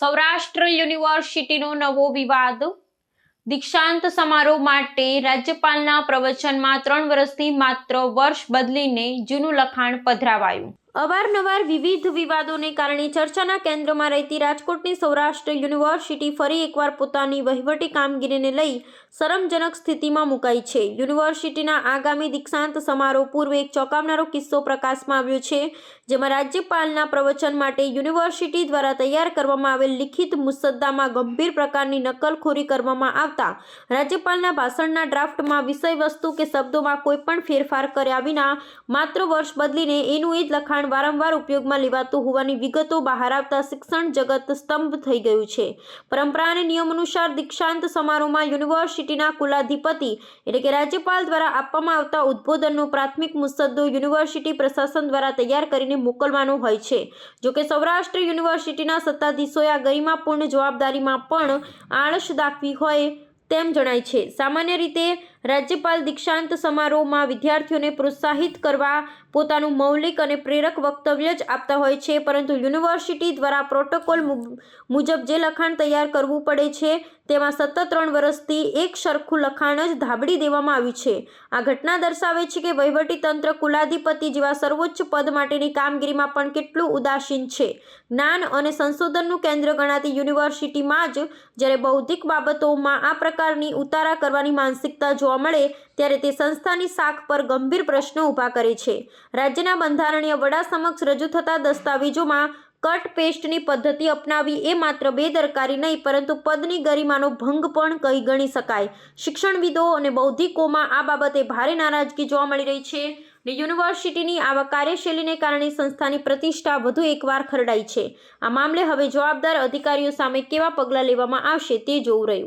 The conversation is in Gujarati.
સૌરાષ્ટ્ર યુનિવર્સિટીનો નવો વિવાદ. દીક્ષાંત સમારોહ માટે રાજ્યપાલના પ્રવચનમાં ત્રણ વર્ષથી માત્ર વર્ષ બદલીને જૂનું લખાણ પધરાવાયું. અવારનવાર વિવિધ વિવાદોને કારણે ચર્ચાના કેન્દ્રમાં રહેતી રાજકોટની સૌરાષ્ટ્ર યુનિવર્સિટી ફરી એકવાર પોતાની વહીવટી કામગીરીને લઈ શરમજનક સ્થિતિમાં મુકાઈ છે. યુનિવર્સિટીના આગામી દીક્ષાંત સમારોહ પૂર્વે એક ચોંકાવનારો કિસ્સો પ્રકાશમાં આવ્યો છે, જેમાં રાજ્યપાલના પ્રવચન માટે યુનિવર્સિટી દ્વારા તૈયાર કરવામાં આવેલ લિખિત મુસદ્દામાં ગંભીર પ્રકારની નકલખોરી કરવામાં આવતા રાજ્યપાલના ભાષણના ડ્રાફ્ટમાં વિષય વસ્તુ કે શબ્દોમાં કોઈપણ ફેરફાર કર્યા વિના માત્ર વર્ષ બદલીને એનું એ જ લખાણ વારંવાર ઉપયોગમાં લેવાતું હોવાની વિગતો બહાર આવતા શિક્ષણ જગત સ્તંભ થઈ ગયું છે. પરંપરા અને નિયમ અનુસાર દીક્ષાંત સમારોહમાં યુનિવર્સિટીના કુલાધિપતિ એટલે કે રાજ્યપાલ દ્વારા આપવામાં આવતા ઉદ્બોધનનો પ્રાથમિક મુસદ્દો યુનિવર્સિટી પ્રશાસન દ્વારા તૈયાર કરીને મોકલવાનો હોય છે. જોકે સૌરાષ્ટ્ર યુનિવર્સિટીના સત્તાધીશોએ આ ગરિમાપૂર્ણ જવાબદારીમાં પણ આળસ દાખવી હોય તેમ જણાય છે. સામાન્ય રીતે રાજ્યપાલ દીક્ષાંત સમારોહમાં વિદ્યાર્થીઓને પ્રોત્સાહિત કરવા પોતાનું મૌલિક અને પ્રેરક વક્તવ્ય જ આપતા હોય છે, પરંતુ યુનિવર્સિટી દ્વારા પ્રોટોકોલ મુજબ જે લખાણ તૈયાર કરવું પડે છે, તેમાં સતત ત્રણ વર્ષથી એક સરખું લખાણ જ ધાબડી દેવામાં આવ્યું છે. આ ઘટના દર્શાવે છે કે વહીવટીતંત્ર કુલાધિપતિ જેવા સર્વોચ્ચ પદ માટેની કામગીરીમાં પણ કેટલું ઉદાસીન છે. જ્ઞાન અને સંશોધનનું કેન્દ્ર ગણાતી યુનિવર્સિટીમાં જ જ્યારે બૌદ્ધિક બાબતોમાં આ પ્રકારની ઉતારા કરવાની માનસિકતા જોવા મળે, ત્યારે તે સંસ્થાની શાખ પર ગંભીર પ્રશ્નો ઊભા કરે છે. રાજ્યના બંધારણીય વડા સમક્ષ રજૂ થતા દસ્તાવેજોમાં કટ પેસ્ટની પદ્ધતિ અપનાવી એ માત્ર બેદરકારી નહીં, પરંતુ પદની ગરિમાનો ભંગ પણ કહી ગણી શકાય. શિક્ષણવિદો અને બૌદ્ધિકોમાં આ બાબતે ભારે નારાજગી જોવા મળી રહી છે. ને યુનિવર્સિટીની આવા કાર્યશૈલીને કારણે સંસ્થાની પ્રતિષ્ઠા વધુ એકવાર ખરડાઈ છે. આ મામલે હવે જવાબદાર અધિકારીઓ સામે કેવા પગલાં લેવામાં આવશે તે જોવું રહ્યું.